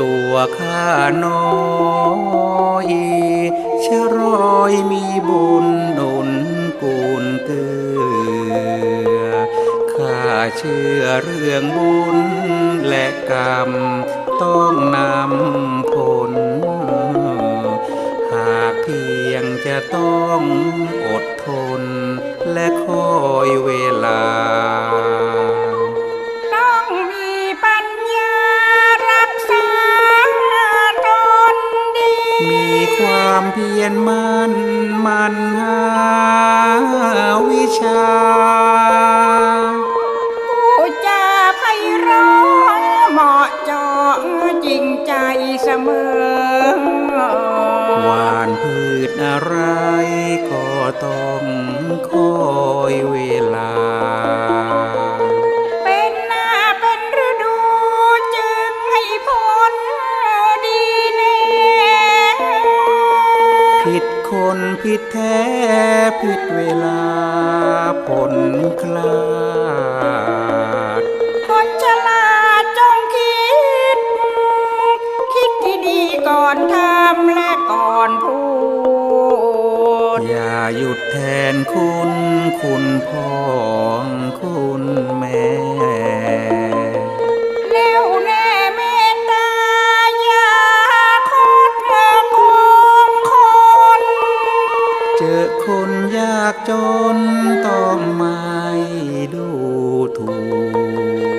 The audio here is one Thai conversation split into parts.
ตัวข้าน้อยชะรอยมีบุญหนุนกูลเกือข้าเชื่อเรื่องบุญและกรรมต้องนำผล หากเพียงจะต้องอดทนและคอยเวลา ความเพียรมันมันหาวิชาผู้จาไพเราะเหมาะเจาะจริงใจเสมอ ผิดคนผิดแท้ผิดเวลาผลคลาด คนฉลาดจงคิด คิดที่ดีก่อนทำและก่อนพูด อย่าหยุดแทนคุณคุณพ่อากจนต้องไม่ดูถู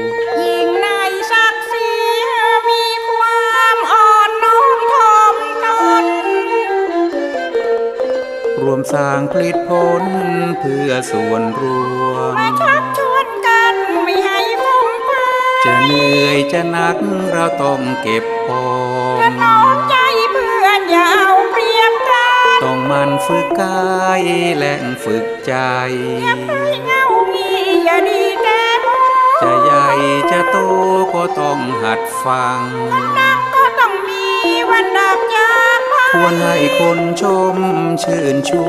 กยิ่งในศักดิ์ศรีมีความอ่อนน้อมถ่อมตนรวมสร้างผลิตผลเพื่อส่วนรวมมาชักชวนกันไม่ให้ฟุ้งไปจะเหนื่อยจะหนักเราต้องเก็บพอถนอม ฝึกกายและฝึกใจอย่าให้เงางีอย่าดีแต่มองจะใหญ่จะโตก็ต้องหัดฟังดังก็ต้องมีวันดับจากไปควรให้คนชม ชื่นชู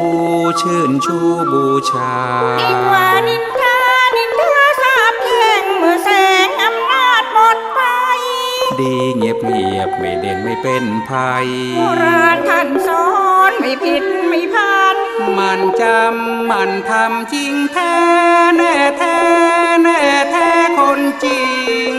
ชื่นชูบูชาดีกว่านินทานินทาสาบแช่งเมื่อแสงอำนาจหมดไป ดีเงียบเงียบไม่เด่นไม่เป็นภัยโบราณท่านสอนไม่ผิดไม่พัน มันจำมันทำจริงแท้แน่แท้แน่แท้คนจริง